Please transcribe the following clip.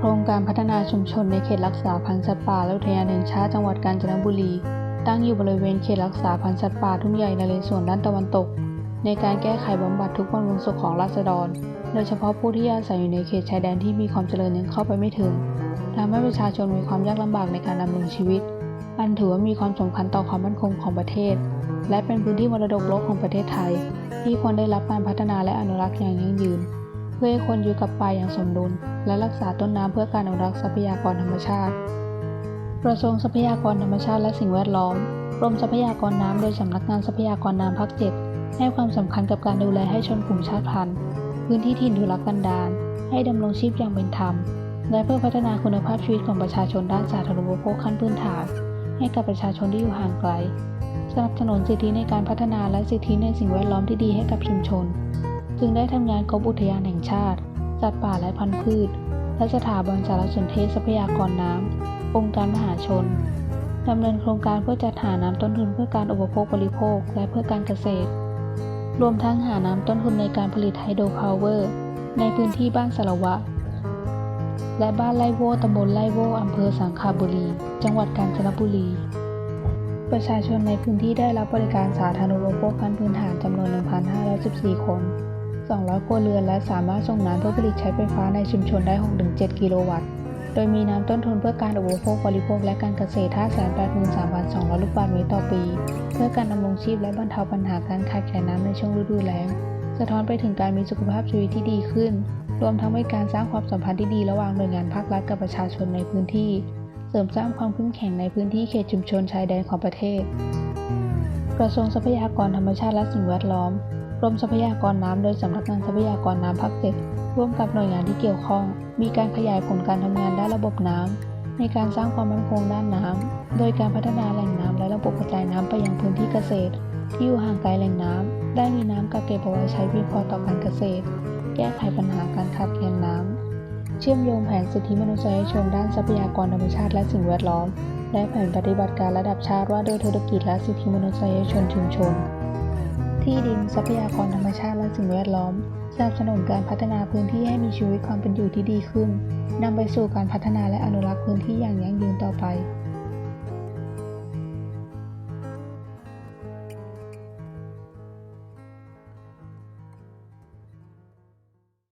โครงการพัฒนาชุมชนในเขตรักษาพันธุ์สัตว์ป่าและอุทยานแห่งชาติจังหวัดกาญจนบุรี ตั้งอยู่บริเวณเขตรักษาพันธุ์สัตว์ป่าทุ่งใหญ่นเรศวรด้านตะวันตก ในการแก้ไขบำบัดทุกข์บำรุงสุขของราษฎร โดยเฉพาะผู้ที่อาศัยอยู่ในเขตชายแดนที่มีความเจริญยังเข้าไปไม่ถึงทำให้ประชาชนมีความยากลำบากในการดำรงชีวิต อันถือว่ามีความสำคัญต่อความมั่นคงของประเทศ และเป็นพื้นที่มรดกโลกของประเทศไทย ที่ควรได้รับการพัฒนาและอนุรักษ์อย่างยั่งยืน เพื่อให้คนอยู่กับป่าอย่างสมดุล และรักษาต้นน้ำเพื่อการอนุรักษ์ทรัพยากรธรรมชาติ กระทรวงทรัพยากรธรรมชาติและสิ่งแวดล้อมกรมทรัพยากรน้ำโดยสำนักงานทรัพยากรน้ำภาค7ให้ความสำคัญกับการดูแลให้ชนกลุ่มชาติพันธุ์ พื้นที่ถิ่นทุรกันดารให้ดำรงชีพอย่างเป็นธรรม และเพื่อพัฒนาคุณภาพชีวิตของประชาชนด้านสาธารณูปโภคขั้นพื้นฐาน ให้กับประชาชนที่อยู่ห่างไกล สนับสนุนสิทธิในการพัฒนาและสิทธิในสิ่งแวดล้อมที่ดีให้กับชุมชน จึงได้ทำงานกรมอุทยานแห่งชาติ สัตว์ป่าและพันธุ์พืช และสถาบันสารสนเทศทรัพยากรน้ำองค์การมหาชนดำเนินโครงการเพื่อจัดหาน้ำต้นทุนเพื่อการอุปโภคบริโภค และเพื่อการเกษตร รวมทั้งหาน้ำต้นทุนในการผลิตไฮโดรพาวเวอร์ ในพื้นที่บ้านสารวะ และบ้านไร่โวตำบลไร่โวอำเภอสังขบุรี จังหวัดกาญจนบุรี ประชาชนในพื้นที่ได้รับบริการสาธารณูปโภคขั้นพื้นฐานจำนวน 1,514 คน 200 ครัวเรือน และสามารถส่งน้ำเพื่อผลิตใช้ไฟฟ้าในชุมชนได้ 6-7 กิโลวัตต์ โดยมีน้ำต้นทุนเพื่อการอุปโภคบริโภคและการเกษตร 583,200 ลูกบาศก์เมตรต่อปี เพื่อการดำรงชีพและบรรเทาปัญหาการขาดแคลนน้ำในช่วงฤดูแล้ง สะท้อนไปถึงการมีสุขภาพชีวิตที่ดีขึ้น รวมทั้งเป็นการสร้างความสัมพันธ์ที่ดีระหว่างหน่วยงานภาครัฐกับประชาชนในพื้นที่ เสริมสร้างความเข้มแข็งในพื้นที่เขตชุมชนชายแดนของประเทศ กระทรวงทรัพยากรธรรมชาติและสิ่งแวดล้อม กรมทรัพยากรน้ำโดยสำนักงานทรัพยากรน้ำภาคเจ็ดร่วมกับหน่วยงานที่เกี่ยวข้อง มีการขยายผลการทำงานด้านระบบน้ำในการสร้างความมั่นคงด้านน้ำโดยการพัฒนาแหล่งน้ำและระบบกระจายน้ำไปยังพื้นที่เกษตร ที่อยู่ห่างไกลแหล่งน้ำได้มีน้ำกักเก็บเอาไว้ใช้เพียงพอต่อการเกษตร แก้ไขปัญหาการขาดแคลนน้ำเชื่อมโยงแผนสิทธิมนุษยชนด้านทรัพยากรธรรมชาติและสิ่งแวดล้อมและแผนปฏิบัติการระดับชาติว่าด้วยธุรกิจและสิทธิมนุษยชนชุมชน ที่ดิน ทรัพยากรธรรมชาติและสิ่งแวดล้อม สนับสนุนการพัฒนาพื้นที่ให้มีชีวิตความเป็นอยู่ที่ดีขึ้นนำไปสู่การพัฒนาและอนุรักษ์พื้นที่อย่างยั่งยืนต่อไป